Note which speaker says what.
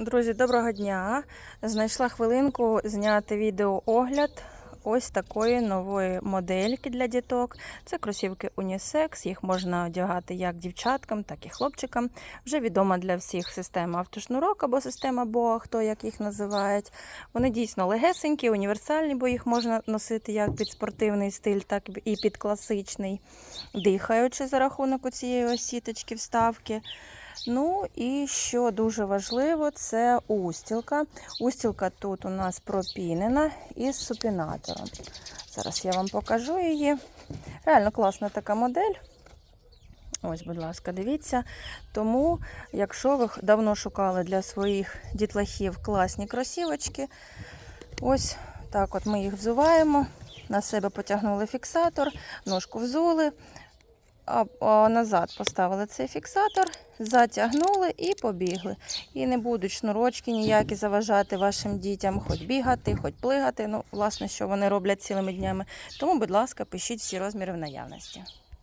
Speaker 1: Друзі, доброго дня! Знайшла хвилинку зняти відеоогляд ось такої нової модельки для діток. Це кросівки унісекс, їх можна одягати як дівчаткам, так і хлопчикам. Вже відома для всіх система автошнурок або система BOA, хто як їх називають. Вони дійсно легесенькі, універсальні, бо їх можна носити як під спортивний стиль, так і під класичний, дихаючи за рахунок цієї сіточки вставки. Ну і що дуже важливо, це устілка. Устілка тут у нас пропінена із супінатором. Зараз я вам покажу її. Реально класна така модель. Ось, будь ласка, дивіться. Тому, якщо ви давно шукали для своїх дітлахів класні кросівочки, ось так от ми їх взуваємо. На себе потягнули фіксатор, ножку взули, назад поставили цей фіксатор, затягнули і побігли. І не будуть шнурочки ніякі заважати вашим дітям, хоч бігати, хоч плигати. Ну, власне, що вони роблять цілими днями. Тому, будь ласка, пишіть всі розміри в наявності.